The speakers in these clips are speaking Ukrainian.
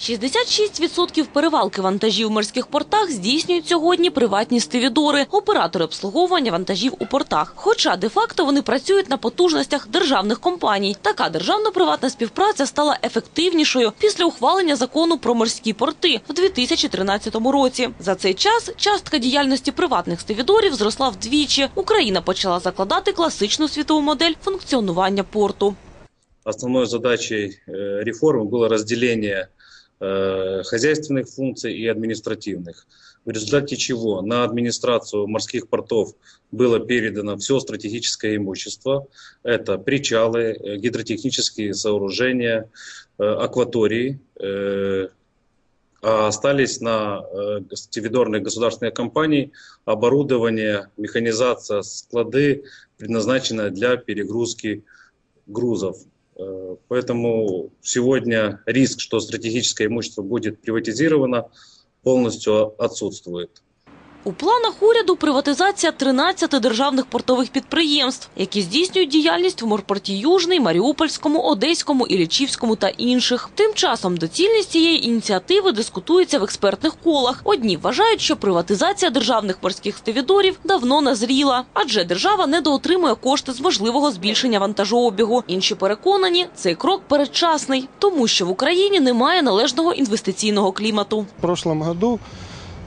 66% перевалки вантажів в морських портах здійснюють сьогодні приватні стивідори, оператори обслуговування вантажів у портах. Хоча де-факто вони працюють на потужностях державних компаній. Така державно-приватна співпраця стала ефективнішою після ухвалення закону про морські порти в 2013 році. За цей час частка діяльності приватних стивідорів зросла вдвічі. Україна почала закладати класичну світову модель функціонування порту. Основной задачей э, реформы было разделение э, Хозяйственных функций и административных. В результате чего на администрацию морских портов было передано все стратегическое имущество. Это причалы, э, гидротехнические сооружения, э, акватории. э, А остались на э, стивидорных государственных компаний оборудование, механизация, склады, предназначенная для перегрузки грузов. Поэтому сегодня риск, что стратегическое имущество будет приватизировано, полностью отсутствует. У планах уряду приватизація 13 державних портових підприємств, які здійснюють діяльність в морпорті Южний, Маріупольському, Одеському, Іллічівському та інших. Тим часом доцільність цієї ініціативи дискутується в експертних колах. Одні вважають, що приватизація державних морських стивідорів давно назріла, адже держава недоотримує кошти з можливого збільшення вантажообігу. Інші переконані, цей крок передчасний, тому що в Україні немає належного інвестиційного клімату. В прошлом году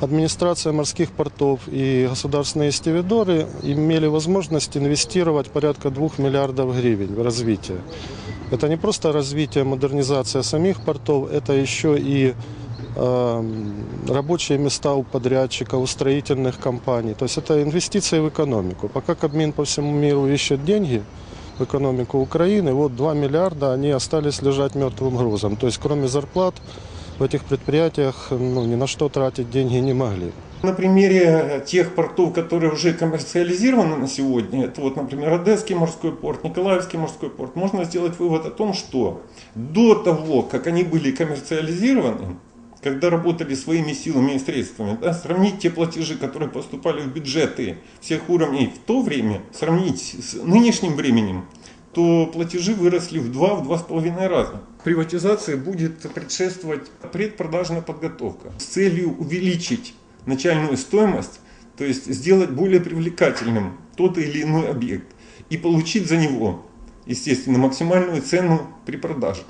администрация морских портов и государственные стивидоры имели возможность инвестировать порядка 2 миллиардов гривен в развитие. Это не просто развитие, модернизация самих портов, это еще и э, рабочие места у подрядчиков, у строительных компаний. То есть это инвестиции в экономику. Пока Кабмин по всему миру ищет деньги в экономику Украины, вот 2 миллиарда, они остались лежать мертвым грузом. То есть кроме зарплат в этих предприятиях ну, ни на что тратить деньги не могли. На примере тех портов, которые уже коммерциализированы на сегодня, это вот, например, Одесский морской порт, Николаевский морской порт, можно сделать вывод о том, что до того, как они были коммерциализированы, когда работали своими силами и средствами, да, сравнить те платежи, которые поступали в бюджеты всех уровней в то время, сравнить с нынешним временем, то платежи выросли в 2-2,5 раза. Приватизации будет предшествовать предпродажная подготовка с целью увеличить начальную стоимость, то есть сделать более привлекательным тот или иной объект и получить за него, естественно, максимальную цену при продаже.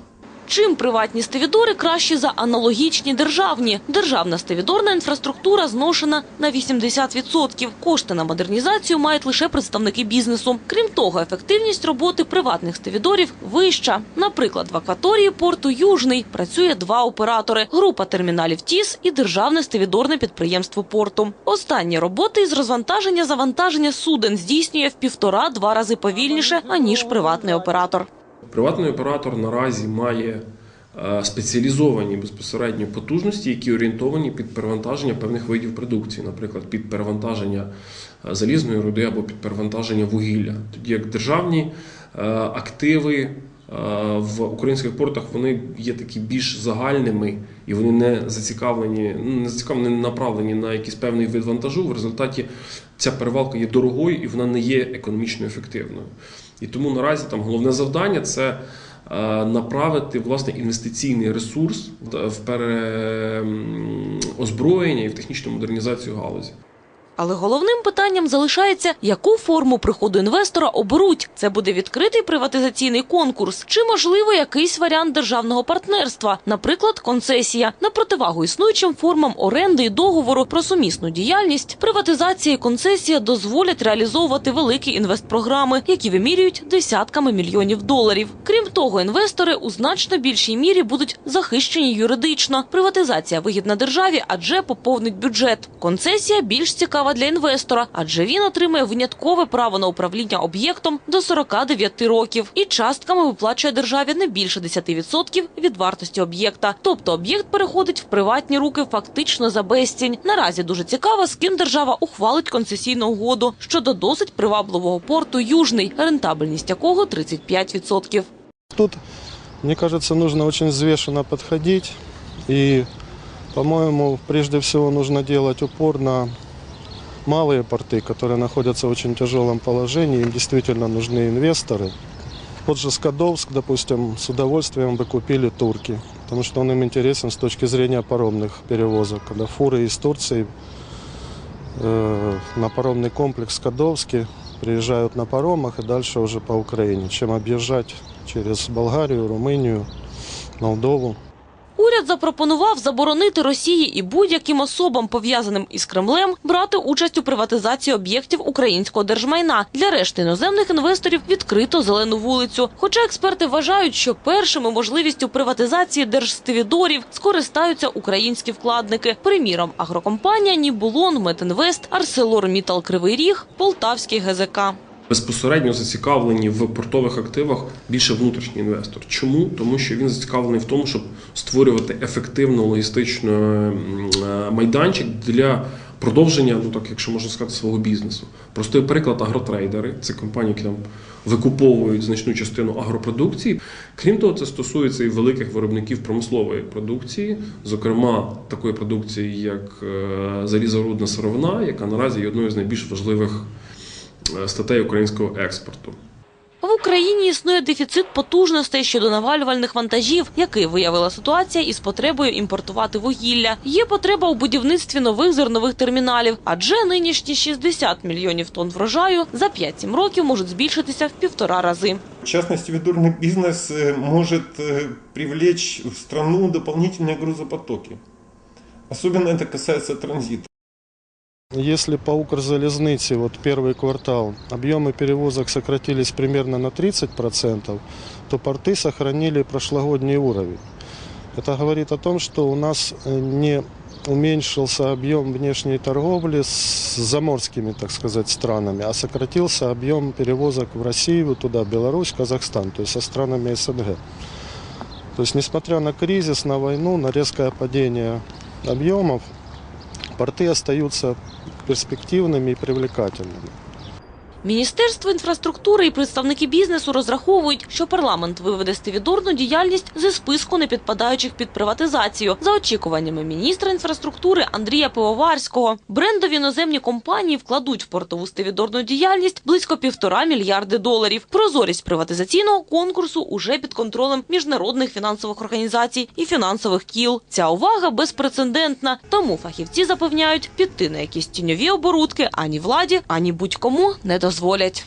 Чим приватні стивідори кращі за аналогічні державні? Державна стивідорна інфраструктура зношена на 80%. Кошти на модернізацію мають лише представники бізнесу. Крім того, ефективність роботи приватних стивідорів вища. Наприклад, в акваторії порту Южний працює два оператори: група терміналів ТІС і державне стивідорне підприємство порту. Останні роботи із розвантаження завантаження суден здійснює в півтора-два рази повільніше аніж приватний оператор. Приватний оператор наразі має е, спеціалізовані безпосередньо потужності, які орієнтовані під перевантаження певних видів продукції, наприклад, під перевантаження е, залізної руди або під перевантаження вугілля. Тоді як державні е, активи в українських портах вони є такі більш загальними і вони не зацікавлені, ну, не зацікавлені, не направлені на якийсь певний вид вантажу. В результаті ця перевалка є дорогою і вона не є економічно ефективною. І тому наразі там головне завдання це е, направити власне інвестиційний ресурс в переозброєння і в технічну модернізацію галузі. Але головним питанням залишається, яку форму приходу інвестора оберуть. Це буде відкритий приватизаційний конкурс, чи можливо якийсь варіант державного партнерства, наприклад, концесія. На противагу існуючим формам оренди і договору про сумісну діяльність, приватизація і концесія дозволять реалізовувати великі інвестпрограми, які вимірюють десятками мільйонів доларів. Крім того, інвестори у значно більшій мірі будуть захищені юридично. Приватизація вигідна державі, адже поповнить бюджет. Концесія більш цікава для інвестора, адже він отримує виняткове право на управління об'єктом до 49 років і частками виплачує державі не більше 10% від вартості об'єкта. Тобто об'єкт переходить в приватні руки фактично за безцінь. Наразі дуже цікаво, з ким держава ухвалить концесійну угоду щодо досить привабливого порту Южний, рентабельність якого 35%. Тут, мне кажется, нужно очень взвешенно подходить. И, по-моему, прежде всего нужно делать упор на малые порты, которые находятся в очень тяжелом положении. Им действительно нужны инвесторы. Вот же Скадовск, допустим, с удовольствием бы купили турки. потому что он им интересен с точки зрения паромных перевозок. Когда фуры из Турции э, на паромный комплекс Кадовский приезжают на паромах и дальше уже по Украине, чем объезжать через Болгарию, Румынию, Молдову. Уряд запропонував заборонити Росії і будь-яким особам, пов'язаним із Кремлем, брати участь у приватизації об'єктів українського держмайна. Для решти іноземних інвесторів відкрито зелену вулицю. Хоча експерти вважають, що першими можливістю приватизації держстивідорів скористаються українські вкладники. Приміром, агрокомпанія Нібулон, Метінвест, Арселор Мітал Кривий Ріг, Полтавський ГЗК. Безпосередньо зацікавлені в портових активах більше внутрішній інвестор. Чому? Тому що він зацікавлений в тому, щоб створювати ефективно логістичний м, е, майданчик для продовження, ну так якщо можна сказати, свого бізнесу. Простий приклад агротрейдери це компанії, які там викуповують значну частину агропродукції. Крім того, це стосується і великих виробників промислової продукції, зокрема такої продукції, як е, залізорудна сировина, яка наразі є одною з найбільш важливих статей українського експорту. В Україні існує дефіцит потужностей щодо навалювальних вантажів, який виявила ситуація із потребою імпортувати вугілля. Є потреба у будівництві нових зернових терміналів, адже нинішні 60 мільйонів тонн врожаю за 5-7 років можуть збільшитися в півтора рази. В частности, ведурный бизнес э, может э, привлечь в страну дополнительные грузопотоки. Особенно это касается транзита. Если по Укрзалезнице вот первый квартал объемы перевозок сократились примерно на 30%, то порты сохранили прошлогодний уровень. Это говорит о том, что у нас э, не уменьшился объем внешней торговли с заморскими, так сказать, странами, а сократился объем перевозок в Россию, туда, Беларусь, Казахстан, то есть со странами СНГ. То есть, несмотря на кризис, на войну, на резкое падение объемов, порты остаются перспективными и привлекательными. Міністерство інфраструктури і представники бізнесу розраховують, що парламент виведе стивідорну діяльність зі списку непідпадаючих під приватизацію. За очікуваннями міністра інфраструктури Андрія Пивоварського, брендові іноземні компанії вкладуть в портову стивідорну діяльність близько півтора мільярди доларів. Прозорість приватизаційного конкурсу уже під контролем міжнародних фінансових організацій і фінансових кіл. Ця увага безпрецедентна, тому фахівці запевняють, піти на якісь тіньові оборудки ані владі, ані будь-кому не дозволять.